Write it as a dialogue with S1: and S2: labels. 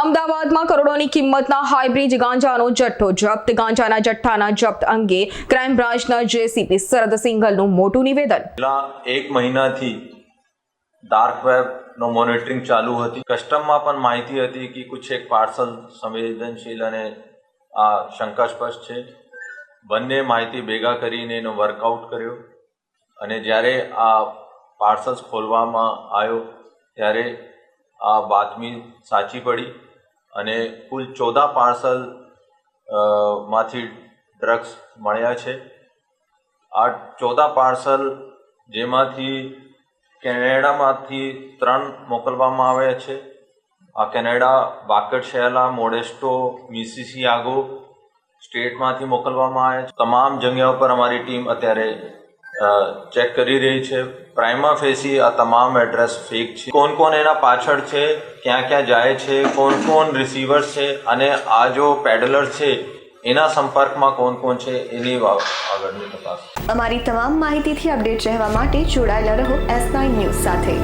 S1: અમદાવાદમાં કરોડોની કિંમતના હાઇબ્રિડ ગાંજાનો જથ્થો જપ્ત. ગાંજાના જથ્થાના જપ્ત અંગે ક્રાઇમ બ્રાન્ચના જેસીપી શરદ સિંઘલનું મોટું નિવેદન.
S2: છેલ્લા એક મહિનાથી ડાર્ક વેબનો મોનિટરિંગ ચાલુ હતી. કસ્ટમમાં પણ માહિતી હતી કે કુછ એક પાર્સલ સંવેદનશીલ અને, આ, શંકાસ્પદ છે. બંને માહિતી ભેગા કરીને એનો વર્કઆઉટ કર્યો. અને જ્યારે આ પાર્સલ્સ ખોલવામાં આવ્યો, ત્યારે આ બાતમી સાચી પડી અને કુલ ચૌદા પાર્સલમાંથી ડ્રગ્સ મળ્યા છે. આ ચૌદા પાર્સલ જેમાંથી કેનેડામાંથી ત્રણ મોકલવામાં આવ્યા છે. આ કેનેડા વાકડ શહેલા મોડેસ્ટો, મિસિસિયાગો સ્ટેટમાંથી મોકલવામાં આવ્યા છે. તમામ જગ્યાઓ પર અમારી ટીમ અત્યારે ચેક કરી રહી છે. પ્રાઇમા ફેસી આ તમામ એડ્રેસ ફેક છે. કોણ કોણ એના પાછળ છે? ક્યાં ક્યાં જાય છે? કોણ કોણ રિસીવર્સ છે? અને આ જો પેડલર છે, એના સંપર્કમાં કોણ કોણ છે? એની આગળની તપાસ.
S3: અમારી તમામ માહિતીથી અપડેટ રહેવા માટે જોડાયેલા રહો એસ નાઇન ન્યૂઝ સાથે.